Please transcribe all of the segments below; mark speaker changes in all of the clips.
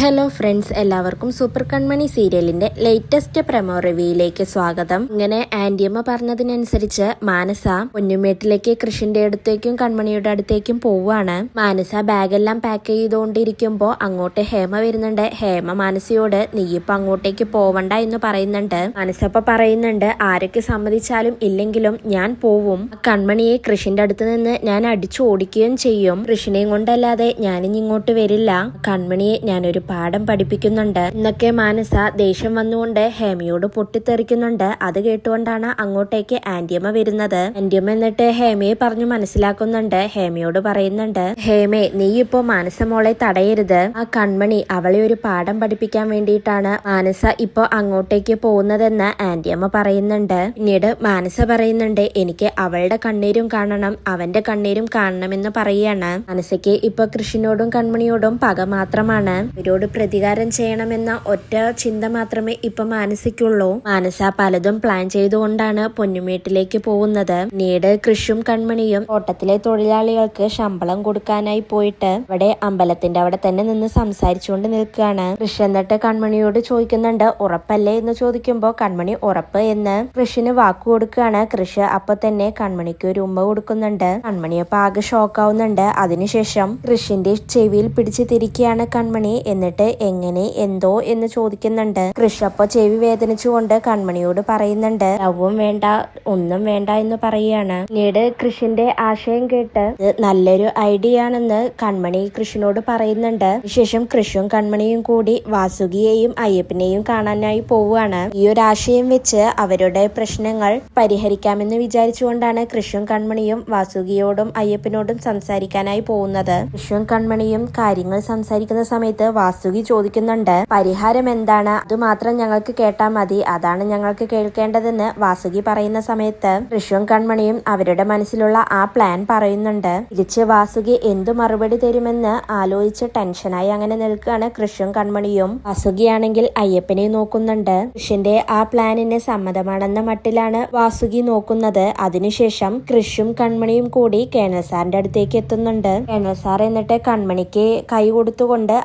Speaker 1: Hello friends എല്ലാവർക്കും super Kanmani സീരിയലിന്റെ latest promo റിവ്യൂയിലേക്ക് സ്വാഗതം. ഇങ്ങനെ ആന്റിയമ്മ പറഞ്ഞതിനനുസരിച്ച് മാനസ പൊന്നുമേട്ടിലേക്ക് കൃഷിന്റെ അടുത്തേക്കും കൺമണിയുടെ അടുത്തേക്കും പോവാണ് മാനസ ബാഗെല്ലാം പാക്ക് ചെയ്തുകൊണ്ടിരിക്കുമ്പോ അങ്ങോട്ട് ഹേമ വരുന്നുണ്ട്. ഹേമ മാനസയോട് നീയിപ്പോ അങ്ങോട്ടേക്ക് പോവണ്ട എന്ന് പറയുന്നുണ്ട്. മാനസ ഇപ്പൊ പറയുന്നുണ്ട് ആരൊക്കെ സമ്മതിച്ചാലും ഇല്ലെങ്കിലും ഞാൻ പോവും. കൺമണിയെ കൃഷിന്റെ അടുത്ത് നിന്ന് ഞാൻ അടിച്ചു ഓടിക്കുകയും ചെയ്യും. കൃഷിനെയും കൊണ്ടല്ലാതെ ഞാനിനി ഇങ്ങോട്ട് വരില്ല. കൺമണിയെ ഞാനൊരു പാഠം പഠിപ്പിക്കുന്നുണ്ട്. എന്നൊക്കെ മാനസ ദേഷ്യം വന്നുകൊണ്ട് ഹേമയോട് പൊട്ടിത്തെറിക്കുന്നുണ്ട്. അത് കേട്ടുകൊണ്ടാണ് അങ്ങോട്ടേക്ക് ആന്റിയമ്മ വരുന്നത്. ആന്റിയമ്മ എന്നിട്ട് ഹേമയെ പറഞ്ഞു മനസ്സിലാക്കുന്നുണ്ട്. ഹേമയോട് പറയുന്നുണ്ട് ഹേമേ നീ ഇപ്പോ മാനസ മോളെ തടയരുത്. ആ കൺമണി അവളെ ഒരു പാഠം പഠിപ്പിക്കാൻ വേണ്ടിയിട്ടാണ് മാനസ ഇപ്പോ അങ്ങോട്ടേക്ക് പോകുന്നതെന്ന് ആന്റിയമ്മ പറയുന്നുണ്ട്. പിന്നീട് മാനസ പറയുന്നുണ്ട് എനിക്ക് അവളുടെ കണ്ണീരും കാണണം അവന്റെ കണ്ണീരും കാണണമെന്ന് പറയാണ്. മാനസയ്ക്ക് ഇപ്പൊ കൃഷിനോടും കൺമണിയോടും പക മാത്രമാണ്. ഇവരോട് പ്രതികാരം ചെയ്യണമെന്ന ഒറ്റ ചിന്ത മാത്രമേ ഇപ്പൊ മാനസിക്കുള്ളൂ. മാനസ പലതും പ്ലാൻ ചെയ്തുകൊണ്ടാണ് പൊന്നുമേട്ടിലേക്ക് പോകുന്നത്. പിന്നീട് കൃഷും കൺമണിയും തോട്ടത്തിലെ തൊഴിലാളികൾക്ക് ശമ്പളം കൊടുക്കാനായി പോയിട്ട് അവിടെ അമ്പലത്തിന്റെ അവിടെ തന്നെ നിന്ന് സംസാരിച്ചുകൊണ്ട് നിൽക്കുകയാണ്. കൃഷി എന്നിട്ട് കൺമണിയോട് ചോദിക്കുന്നുണ്ട് ഉറപ്പല്ലേ? എന്ന് ചോദിക്കുമ്പോൾ കൺമണി ഉറപ്പ് എന്ന് കൃഷിന് വാക്കു കൊടുക്കുകയാണ്. കൃഷി അപ്പൊ തന്നെ കൺമണിക്ക് ഒരു ഉമ്മ കൊടുക്കുന്നുണ്ട്. കൺമണി അപ്പൊ ആകെ ഷോക്കാവുന്നുണ്ട് അതിനുശേഷം കൃഷിന്റെ ചെവിയിൽ പിടിച്ച് തിരിക്കുകയാണ് കൺമണി. എന്നിട്ട് എങ്ങനെ എന്തോ എന്ന് ചോദിക്കുന്നുണ്ട്. കൃഷപ്പ ചെവി വേദനിച്ചുകൊണ്ട് കൺമണിയോട് പറയുന്നുണ്ട് ലവും വേണ്ട ഒന്നും വേണ്ട എന്ന് പറയുകയാണ് പിന്നീട് കൃഷിന്റെ ആശയം കേട്ട് നല്ലൊരു ഐഡിയ ആണെന്ന് കൺമണി കൃഷിനോട് പറയുന്നുണ്ട്. ശേഷം കൃഷും കൺമണിയും കൂടി വാസുകിയെയും അയ്യപ്പനെയും കാണാനായി പോവുകയാണ്. ഈ ഒരു ആശയം വെച്ച് അവരുടെ പ്രശ്നങ്ങൾ പരിഹരിക്കാമെന്ന് വിചാരിച്ചുകൊണ്ടാണ് കൃഷും കൺമണിയും വാസുകിയോടും അയ്യപ്പനോടും സംസാരിക്കാനായി പോകുന്നത്. കൃഷും കൺമണിയും കാര്യങ്ങൾ സംസാരിക്കുന്ന സമയത്ത് വാസുകി ചോദിക്കുന്നുണ്ട് പരിഹാരം എന്താണ്? അതുമാത്രം ഞങ്ങൾക്ക് കേട്ടാൽ മതി. അതാണ് ഞങ്ങൾക്ക് കേൾക്കേണ്ടതെന്ന് വാസുകി പറയുന്ന സമയത്ത് കൃഷിയും കൺമണിയും അവരുടെ മനസ്സിലുള്ള ആ പ്ലാൻ പറയുന്നുണ്ട്. തിരിച്ച് വാസുകി എന്തു മറുപടി തരുമെന്ന് ആലോചിച്ച് ടെൻഷനായി അങ്ങനെ നിൽക്കുകയാണ് കൃഷിയും കൺമണിയും. വാസുകിയാണെങ്കിൽ അയ്യപ്പനെ നോക്കുന്നുണ്ട്. കൃഷിന്റെ ആ പ്ലാനിന് സമ്മതമാണെന്ന മട്ടിലാണ് വാസുകി നോക്കുന്നത്. അതിനുശേഷം കൃഷും കൺമണിയും കൂടി കേണൽ സാറിന്റെ അടുത്തേക്ക് എത്തുന്നുണ്ട്. കേണൽ സാർ എന്നിട്ട് കൺമണിക്ക് കൈ കൊടുത്തുകൊണ്ട്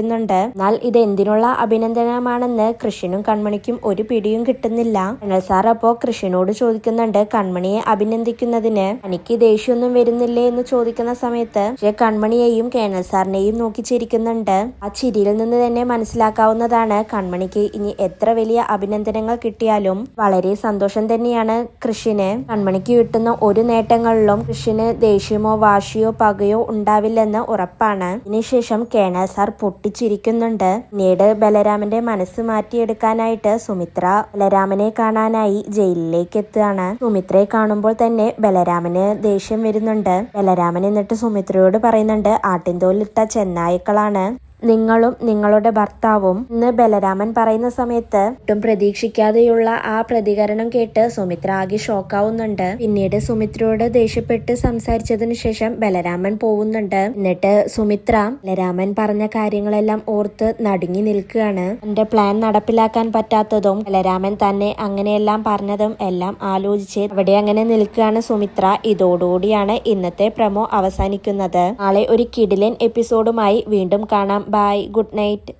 Speaker 1: അഭിനന്ദിക്കുന്നുണ്ട് എന്നാൽ ഇത് എന്തിനുള്ള അഭിനന്ദനമാണെന്ന് കൃഷിനും കൺമണിക്കും ഒരു പിടിയും കിട്ടുന്നില്ല. കേണൽ സാർ അപ്പോ കൃഷിനോട് ചോദിക്കുന്നുണ്ട് കൺമണിയെ അഭിനന്ദിക്കുന്നതിന്. എനിക്ക് ദേഷ്യമൊന്നും വരുന്നില്ലേ എന്ന് ചോദിക്കുന്ന സമയത്ത് പക്ഷേ കൺമണിയെയും കേണൽ സാറിനെയും നോക്കി ചിരിക്കുന്നുണ്ട്. ആ ചിരിയിൽ നിന്ന് തന്നെ മനസ്സിലാക്കാവുന്നതാണ് കൺമണിക്ക് ഇനി എത്ര വലിയ അഭിനന്ദനങ്ങൾ കിട്ടിയാലും വളരെ സന്തോഷം തന്നെയാണ് കൃഷിന് കൺമണിക്ക് കിട്ടുന്ന ഒരു നേട്ടങ്ങളിലും കൃഷിന് ദേഷ്യമോ വാശിയോ പകയോ ഉണ്ടാവില്ലെന്ന് ഉറപ്പാണ്. ഇതിനുശേഷം കേണൽ സാർ പൊട്ടിച്ചിരിക്കുന്നുണ്ട്. പിന്നീട് ബലരാമന്റെ മനസ്സ് മാറ്റിയെടുക്കാനായിട്ട് സുമിത്ര ബലരാമനെ കാണാനായി ജയിലിലേക്ക് എത്തുകയാണ് സുമിത്രയെ കാണുമ്പോൾ തന്നെ ബലരാമന് ദേഷ്യം വരുന്നുണ്ട്. ബലരാമൻ എന്നിട്ട് സുമിത്രയോട് പറയുന്നുണ്ട് ആട്ടിൻതോലിട്ട ചെന്നായ്ക്കളാണ്. നിങ്ങളും നിങ്ങളുടെ ഭർത്താവും എന്ന് ബലരാമൻ പറയുന്ന സമയത്ത് ഒട്ടും പ്രതീക്ഷിക്കാതെയുള്ള ആ പ്രതികരണം കേട്ട് സുമിത്ര ആകെ ഷോക്കാവുന്നുണ്ട്. പിന്നീട് സുമിത്രയോട് ദേഷ്യപ്പെട്ട് സംസാരിച്ചതിനു ശേഷം ബലരാമൻ പോകുന്നുണ്ട് എന്നിട്ട് സുമിത്ര ബലരാമൻ പറഞ്ഞ കാര്യങ്ങളെല്ലാം ഓർത്ത് നടുങ്ങി നിൽക്കുകയാണ്. എന്റെ പ്ലാൻ നടപ്പിലാക്കാൻ പറ്റാത്തതും ബലരാമൻ തന്നെ അങ്ങനെയെല്ലാം പറഞ്ഞതും എല്ലാം ആലോചിച്ച് അവിടെ അങ്ങനെ നിൽക്കുകയാണ് സുമിത്ര. ഇതോടുകൂടിയാണ് ഇന്നത്തെ പ്രമോ അവസാനിക്കുന്നത്. നാളെ ഒരു കിടിലൻ എപ്പിസോഡുമായി വീണ്ടും കാണാം. Bye good night